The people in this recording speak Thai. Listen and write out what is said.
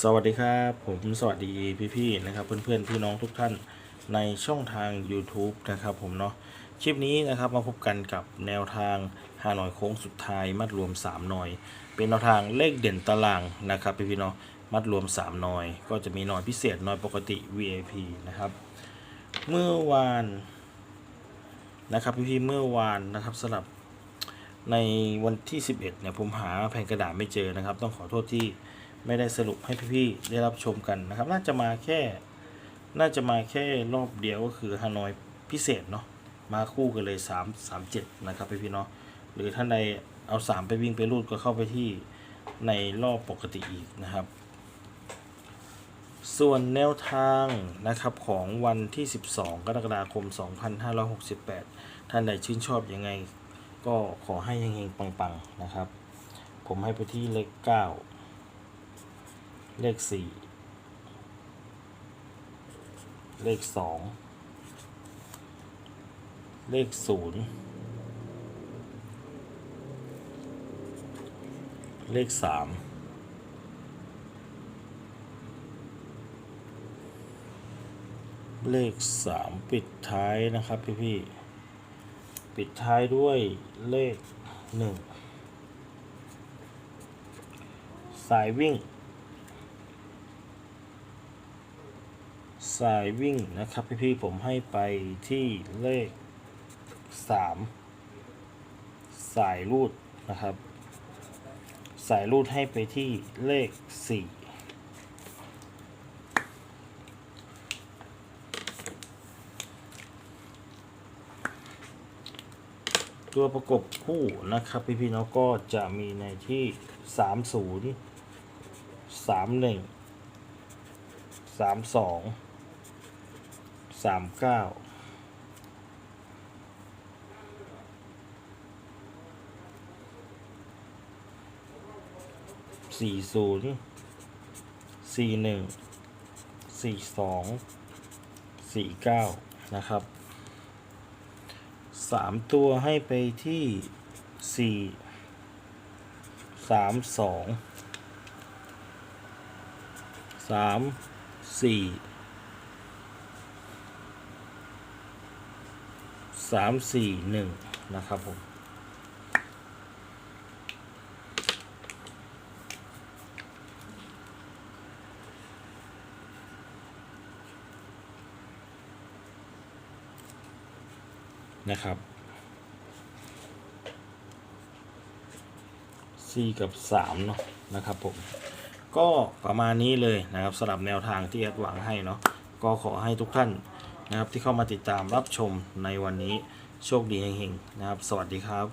สวัสดีครับ ผมสวัสดีพี่ๆนะครับ เพื่อนๆพี่น้องทุกท่านในช่องทาง YouTube นะครับผมเนาะคลิปนี้นะครับมาพบกันกับแนวทางฮานอยโค้งสุดท้ายมัดรวม 3 หน่อย เป็นแนวทางเลขเด่นตารางนะครับพี่ๆเนาะมัดรวม 3 หน่อย ก็จะมีหน่อยพิเศษหน่อยปกติ VIP นะครับ เมื่อวานนะครับพี่ๆเมื่อวานนะครับสลับในวันที่ 11เนี่ยผมหาแผ่นกระดาษไม่เจอนะครับ ต้องขอโทษที่ ไม่ได้สรุปให้พี่ๆได้รับชมกันนะครับ น่าจะมาแค่ น่าจะมาแค่รอบเดียวก็คือฮานอยพิเศษเนาะมาคู่กันเลย 3 3 7 นะครับพี่ๆเนาะหรือท่านใดเอา 3 ไปวิ่งไปรูดก็เข้าไปที่ในรอบปกติอีกนะครับ ส่วนแนวทางนะครับของวันที่ 12 กรกฎาคม 2568 ท่านใดชื่นชอบยังไง ก็ขอให้เฮงๆปังๆนะครับ ผมให้ไปที่เลขเก้า เลขสี่เลขสองเลขศูนย์เลขสามเลขสามปิดท้ายนะครับพี่ๆปิดท้ายด้วยเลขหนึ่งสายวิ่ง สายวิ่งนะครับพี่ๆผมให้ไปที่เลข 3 สายรูดนะครับ สายรูดให้ไปที่เลข 4ตัวประกบคู่นะครับพี่ๆเราก็จะมีในที่ 30 31 32 สามเก้าสี่ศูนย์สี่หนึ่งสี่สองสี่เก้านะครับสามตัวให้ไปที่สี่สามสองสามสี่ สามสี่หนึ่งนะครับผมนะครับ4กับ3เนาะนะครับผมก็ประมาณนี้เลยนะครับสำหรับแนวทางที่แอดหวังให้เนาะก็ขอให้ทุกท่าน นะครับที่เข้ามาติดตามรับชมในวันนี้โชคดีเฮงๆนะครับ สวัสดีครับ